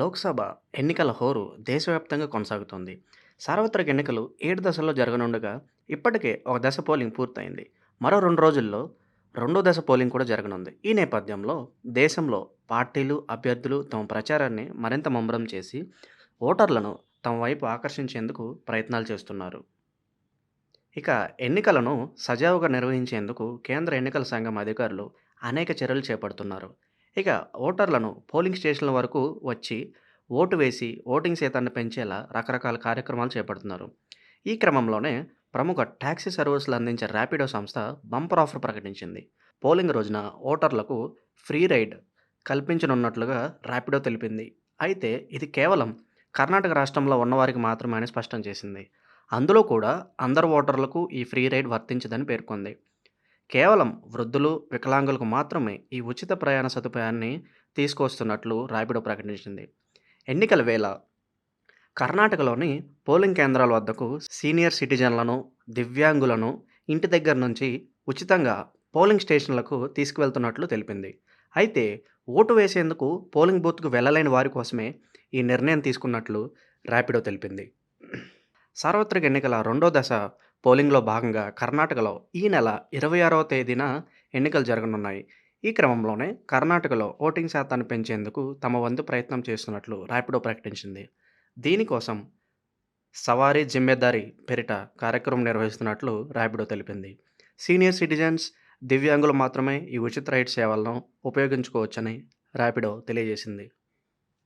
లోక్సభ ఎన్నికల హోరు దేశవ్యాప్తంగా కొనసాగుతోంది. సార్వత్రిక ఎన్నికలు ఏడు దశల్లో జరగనుండగా ఇప్పటికే ఒక దశ పోలింగ్ పూర్తయింది. మరో రెండు రోజుల్లో రెండో దశ పోలింగ్ కూడా జరగనుంది. ఈ నేపథ్యంలో దేశంలో పార్టీలు, అభ్యర్థులు తమ ప్రచారాన్ని మరింత ముమ్మరం చేసి ఓటర్లను తమ వైపు ఆకర్షించేందుకు ప్రయత్నాలు చేస్తున్నారు. ఇక ఎన్నికలను సజావుగా నిర్వహించేందుకు కేంద్ర ఎన్నికల సంఘం అధికారులు అనేక చర్యలు చేపడుతున్నారు. ఇక ఓటర్లను పోలింగ్ స్టేషన్ల వరకు వచ్చి ఓటు వేసి ఓటింగ్ శాతాన్ని పెంచేలా రకరకాల కార్యక్రమాలు చేపడుతున్నారు. ఈ క్రమంలోనే ప్రముఖ ట్యాక్సీ సర్వీసులు అందించే ర్యాపిడో సంస్థ బంపర్ ఆఫర్ ప్రకటించింది. పోలింగ్ రోజున ఓటర్లకు ఫ్రీ రైడ్ కల్పించనున్నట్లుగా ర్యాపిడో తెలిపింది. అయితే ఇది కేవలం కర్ణాటక రాష్ట్రంలో ఉన్నవారికి మాత్రమే అని స్పష్టం చేసింది. అందులో కూడా అందరు ఓటర్లకు ఈ ఫ్రీ రైడ్ వర్తించదని పేర్కొంది. కేవలం వృద్ధులు, వికలాంగులకు మాత్రమే ఈ ఉచిత ప్రయాణ సదుపాయాన్ని తీసుకొస్తున్నట్లు ర్యాపిడో ప్రకటించింది. ఎన్నికల వేళ కర్ణాటకలోని పోలింగ్ కేంద్రాల వద్దకు సీనియర్ సిటిజన్లను, దివ్యాంగులను ఇంటి దగ్గర నుంచి ఉచితంగా పోలింగ్ స్టేషన్లకు తీసుకువెళ్తున్నట్లు తెలిపింది. అయితే ఓటు వేసేందుకు పోలింగ్ బూత్కు వెళ్ళలేని వారి కోసమే ఈ నిర్ణయం తీసుకున్నట్లు ర్యాపిడో తెలిపింది. సార్వత్రిక ఎన్నికల రెండో దశ పోలింగ్లో భాగంగా కర్ణాటకలో ఈ నెల ఇరవై ఆరవ తేదీన ఎన్నికలు జరగనున్నాయి. ఈ క్రమంలోనే కర్ణాటకలో ఓటింగ్ శాతాన్ని పెంచేందుకు తమ వంతు ప్రయత్నం చేస్తున్నట్లు ర్యాపిడో ప్రకటించింది. దీనికోసం సవారీ జిమ్మేదారీ పేరిట కార్యక్రమం నిర్వహిస్తున్నట్లు ర్యాపిడో తెలిపింది. సీనియర్ సిటిజన్స్, దివ్యాంగులు మాత్రమే ఈ ఉచిత రైడ్ సేవలను ఉపయోగించుకోవచ్చని ర్యాపిడో తెలియజేసింది.